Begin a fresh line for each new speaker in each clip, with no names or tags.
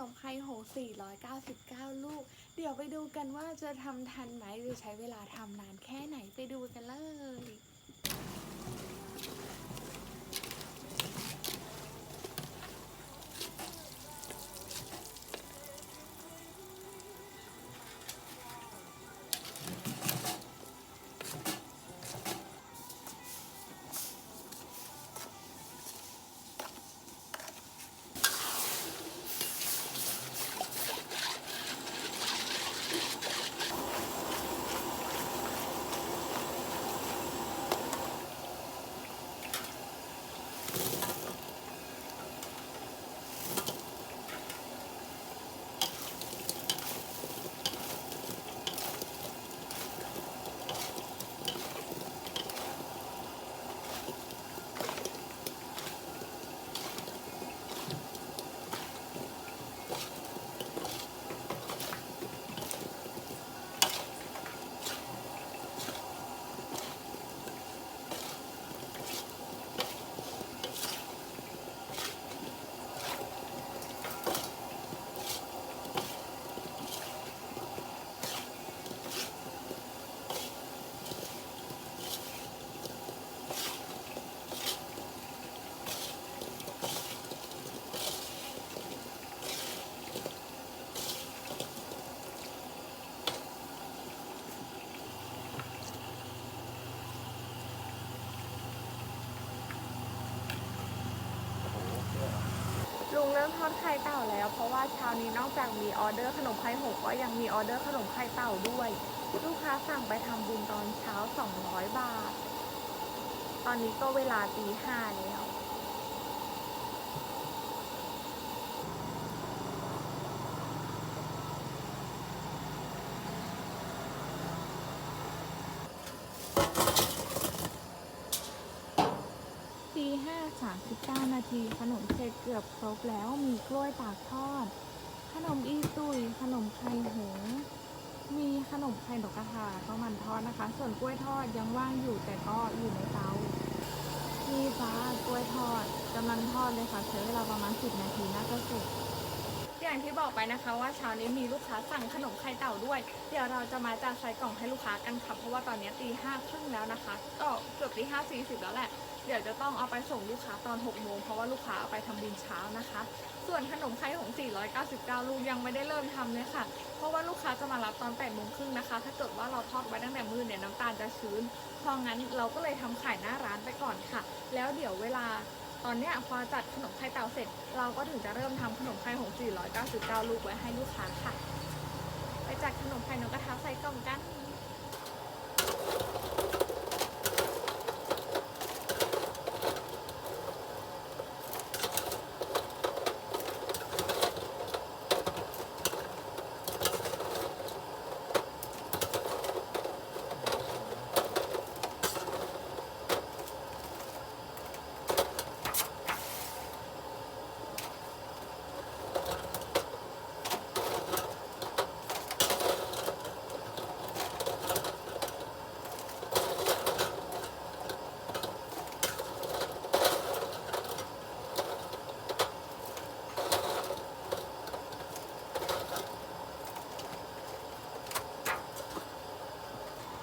ขนมไข่โห499 ลูก เดี๋ยวไปดูกันว่าจะทำทันไหมหรือใช้เวลาทำนานแค่ไหนไปดูกันเลย ลุงเริ่มทอดไข่เต่าแล้ว เพราะว่าเช้านี้นอกจากมีออเดอร์ขนมไข่หกก็ยังมีออเดอร์ขนมไข่เต่าด้วย ลูกค้าสั่งไปทำบุญตอนเช้า 200 บาท ตอนนี้ก็เวลาตีห้าแล้ว 39 นาที ขนมเสร็จเกือบครบแล้วมีกล้วยตากทอด ขนมอีตุย ขนมไข่หงมีขนมไข่ดอกกระทาข้มันทอดนะคะ ส่วนกล้วยทอดยังว่างอยู่แต่ก็อยู่ในเตามีฟ้ากล้วยทอดกำลังทอดเลยค่ะใช้เวลาประมาณ 10 นาทีน่าจะเสร็จ อย่างที่บอกไปนะคะ ว่าเช้านี้มีลูกค้าสั่งขนมไข่เต่าด้วย เดี๋ยวเราจะมาจัดใส่กล่องให้ลูกค้ากันค่ะ เพราะว่าตอนนี้ตีห้าครึ่งแล้วนะคะ ก็เกือบตีห้าสี่สิบแล้วแหละ เดี๋ยวจะต้องเอาไปส่งลูกค้าตอน6โมงเพราะว่าลูกค้าเอาไปทำบินเช้านะคะ ส่วนขนมไข่ของ 499 ลูกยังไม่ได้เริ่มทำเลยค่ะ เพราะว่าลูกค้าจะมารับตอน8โมงครึ่งนะคะ ถ้าเกิดว่าเราทอดไว้ตั้งแต่มือเนี่ยน้ำตาลจะชื้น เพราะงั้นเราก็เลยทำขายหน้าร้านไปก่อนค่ะ แล้วเดี๋ยวเวลา ตอนนี้พอจัดขนมไข่เต่าเสร็จ เราก็ถึงจะเริ่มทำขนมไข่ของ499ลูกไว้ให้ลูกค้าค่ะ ไปจัดขนมไข่นกกระทะใส่กล่องกัน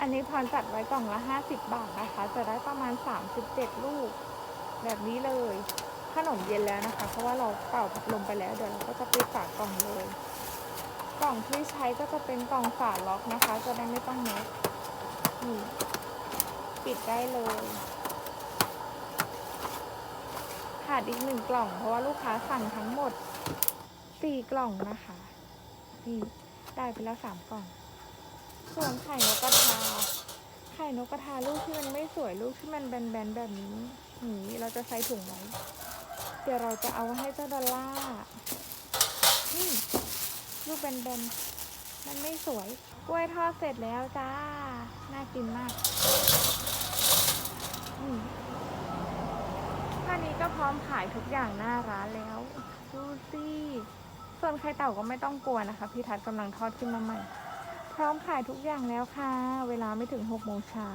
นนี้พรจัดไว้กล่องละ 50 บาทนะคะ จะได้ประมาณ 37 ลูก แบบนี้เลย ขนมเย็นแล้วนะคะ เพราะว่าเราเป่าพัดลมไปแล้ว เดี๋ยวเราก็จะปิดฝากล่องเลย กล่องที่ใช้ก็จะเป็นกล่องฝาล็อกนะคะ จะได้ไม่ต้องน็อกนี่ปิดได้เลยขาดอีกหนึ่งกล่อง เพราะว่าลูกค้าสั่งทั้งหมด 4 กล่องนะคะ นี่ได้ไปแล้ว3กล่อง ส่วนไข่นกกระทา ไข่นกกระทาลูกที่มันไม่สวยลูกที่มันแบนๆแบบนี้นี่เราจะใส่ถุงไว้เดี๋ยวเราจะเอาให้เจ้าดอลล่านี่ลูกแบนๆมันไม่สวย กล้วยทอดเสร็จแล้วจ้า น่ากินมากอืมท่านี้ก็พร้อมขายทุกอย่างหน้าร้านแล้ว ดูสิส่วนไข่เต่าก็ไม่ต้องกลัวนะคะ พี่ทัศน์กำลังทอดขึ้นมาใหม่ พร้อมขายทุกอย่างแล้วค่ะ เวลาไม่ถึง6โมงเช้า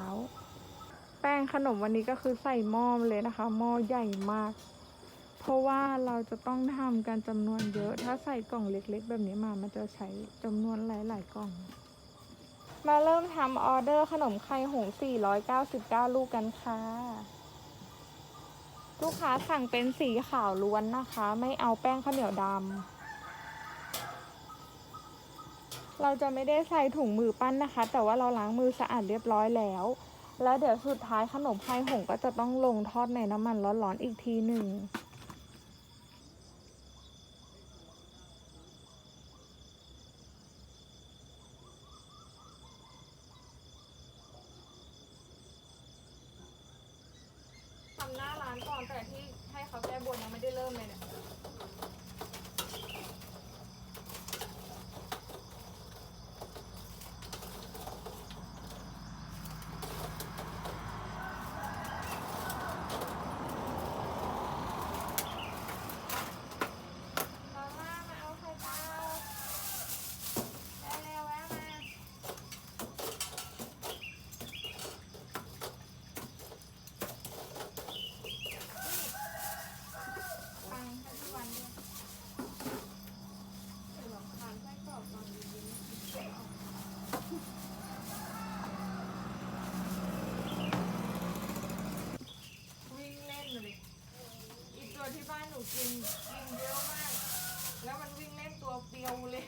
แป้งขนมวันนี้ก็คือใส่หม้อเลยนะคะ หม้อใหญ่มาก เพราะว่าเราจะต้องทำกันจำนวนเยอะ ถ้าใส่กล่องเล็ก ๆ แบบนี้มา มันจะใช้จำนวนหลาย ๆ กล่อง มาเริ่มทำออเดอร์ขนมไข่หงส์499 ลูกกันค่ะ ลูกค้าสั่งเป็นสีขาวล้วนนะคะ ไม่เอาแป้งข้าวเหนียวดำ เราจะไม่ได้ใส่ถุงมือปั้นนะคะ แต่ว่าเราล้างมือสะอาดเรียบร้อยแล้ว แล้วเดี๋ยวสุดท้ายขนมไข่หงก็จะต้องลงทอดในน้ำมันร้อนๆอีกทีหนึ่งทำหน้าร้านก่อนแต่ที่ให้เขาแก้บนยังไม่ได้เริ่มเลยเนี่ย มาม่ามาเอาไข่เต้าเร็วๆแวะมา ฟังให้ทุกวันด้วยเดี๋ยวลองทานไส้กรอกลองดีๆวิ่งเล่นเลยอีกตัวที่บ้านหนู กินกินเยอะมาก แล้วมันวิ่งเล่นตัวเปียวเลย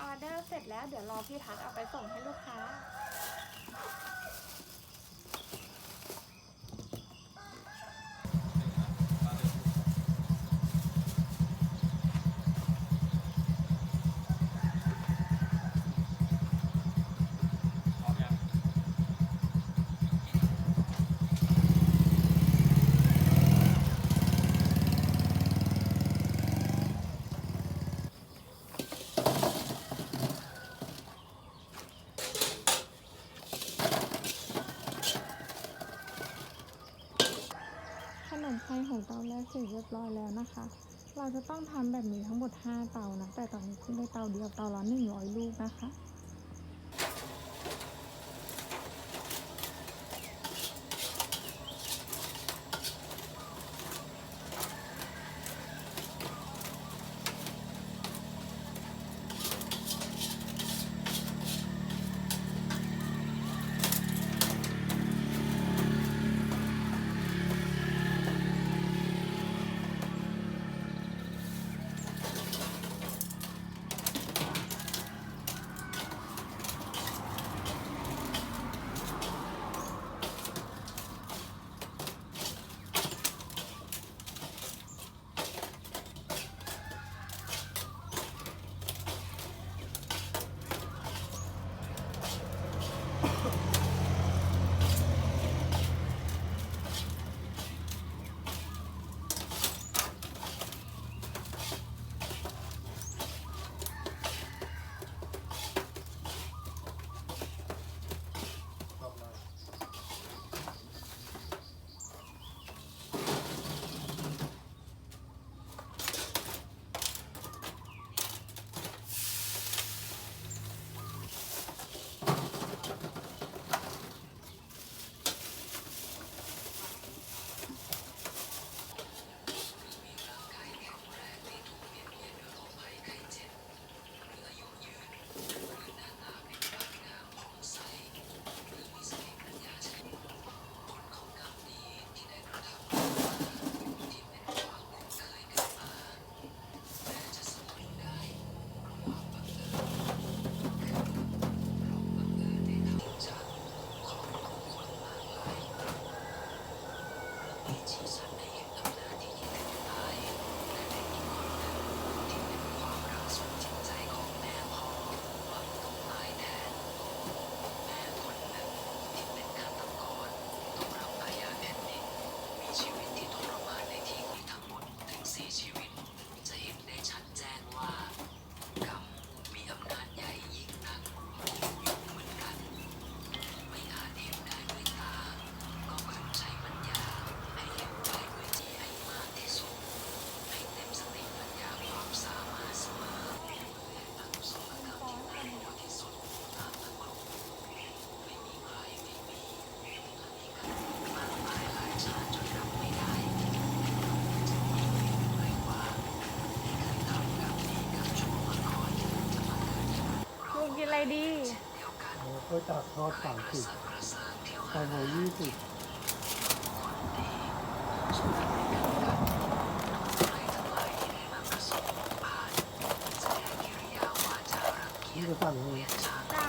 ออเดอร์เสร็จแล้วเดี๋ยวรอพี่ทัศน์เอาไปส่งให้ลูกค้า
พร้อมยัง
ขนมไข่หงเตาแรกเสร็จเรียบร้อยแล้วนะคะ เราจะต้องทำแบบนี้ทั้งห มด 5 เตานะ แต่ตอนนี้เพิ่งได้เตาเดียวเตาละ100ลูกนะคะ
วยตากทอดสามสิบไข่หมูยี่สิบนี่จะสั่งเลย
จ้า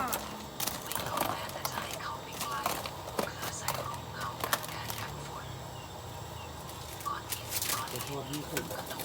จะทอดยี่สิบ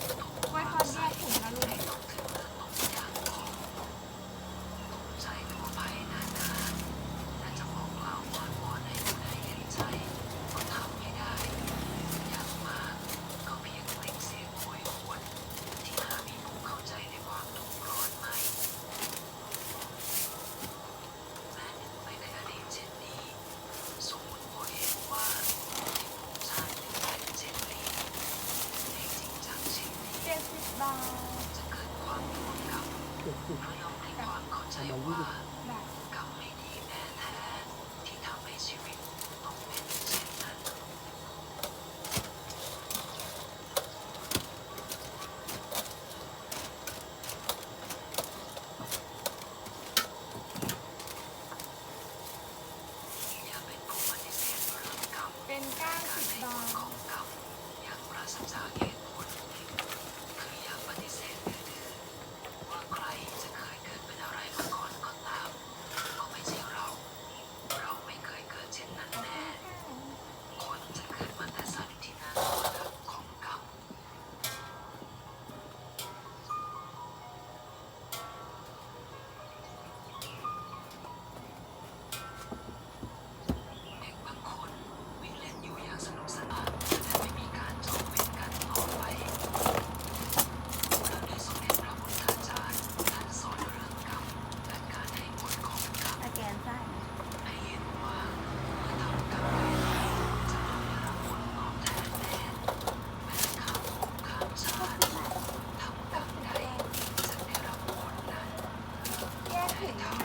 然后，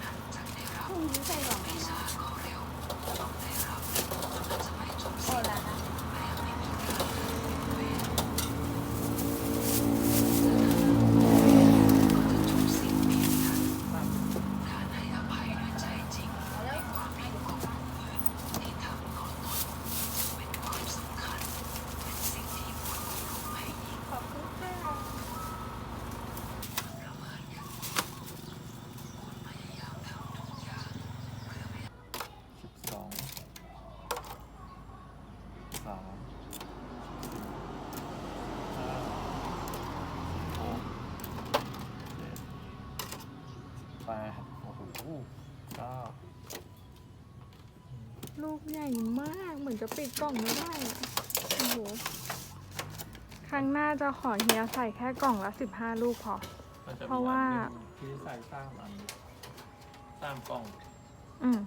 然后，然后，然后。 ก
ให
ญ่มาก เหมือนจะปิดกล่องไม่ได้อะโอ้โห ครั้งหน้าจะขอเฮียใส่แค่กล่องละสิบห้าลูกพอ
มันจะมี
เพราะว่า
อันหนึ่งที่ใส่สามอันสามกล่อง
อืม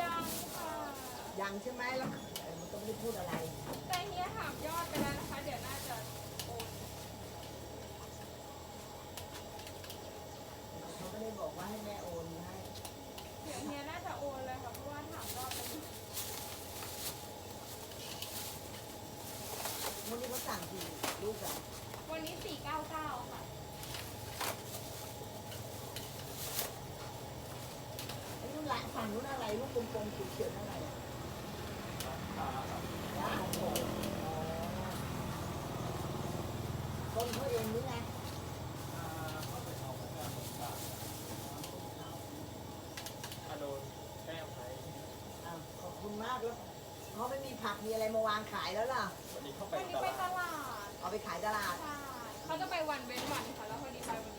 ยังค่ะ
ยังใช่ไหมแล้ว พูดอะไร
แต่เฮียถามยอดไปแล้วนะคะ เดี๋ยวน่าจะโอน
เขาไม่ได้บอกว่าให้แม่โอนให้
เดี๋ยวเฮียน่าจะโอนเลยค่ะเพราะว่าถามยอดไปแล้ว
วันนี้เขาสั่งกี่ลูกอะ
วันนี้สี่เก้าเก้าค่ะ
ไอ้นู่นละฝั่งนู้นอะไรลูกกลมๆเขียวๆนั่นอะไรอะยาโอ้โหอ๋อต้นเขาเองหรือไง
ถ้าโดนแต้มไหน
อ้าวขอบคุณมากแล้วเขาไม่ มีผักมีอะไรมาวางขายแล้วล่ะ
วันนี้เข้าไป
วันนี้
ต
ไป
ลาด
ตลาด
เอาไปขายตลาด
ใช่เขาจะไปวันเว้นวันค่ะแล้วพอดีไปวัน